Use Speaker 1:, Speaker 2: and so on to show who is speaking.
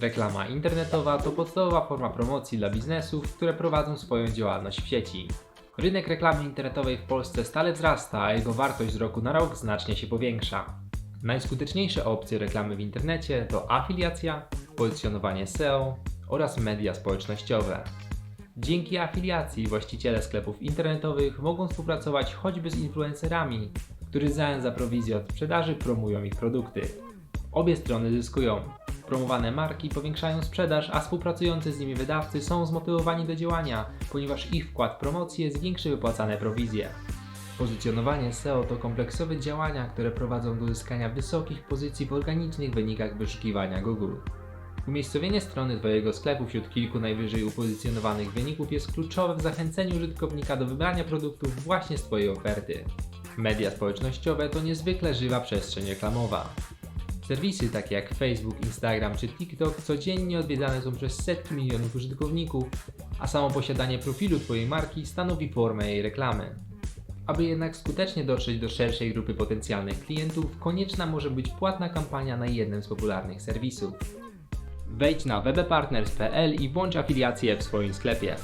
Speaker 1: Reklama internetowa to podstawowa forma promocji dla biznesów, które prowadzą swoją działalność w sieci. Rynek reklamy internetowej w Polsce stale wzrasta, a jego wartość z roku na rok znacznie się powiększa. Najskuteczniejsze opcje reklamy w internecie to afiliacja, pozycjonowanie SEO oraz media społecznościowe. Dzięki afiliacji właściciele sklepów internetowych mogą współpracować choćby z influencerami, którzy zamian za prowizję od sprzedaży promują ich produkty. Obie strony zyskują. Promowane marki powiększają sprzedaż, a współpracujący z nimi wydawcy są zmotywowani do działania, ponieważ ich wkład w promocję zwiększy wypłacane prowizje. Pozycjonowanie SEO to kompleksowe działania, które prowadzą do uzyskania wysokich pozycji w organicznych wynikach wyszukiwania Google. Umiejscowienie strony Twojego sklepu wśród kilku najwyżej upozycjonowanych wyników jest kluczowe w zachęceniu użytkownika do wybrania produktów właśnie z Twojej oferty. Media społecznościowe to niezwykle żywa przestrzeń reklamowa. Serwisy takie jak Facebook, Instagram czy TikTok codziennie odwiedzane są przez setki milionów użytkowników, a samo posiadanie profilu Twojej marki stanowi formę jej reklamy. Aby jednak skutecznie dotrzeć do szerszej grupy potencjalnych klientów, konieczna może być płatna kampania na jednym z popularnych serwisów. Wejdź na webpartners.pl i włącz afiliację w swoim sklepie.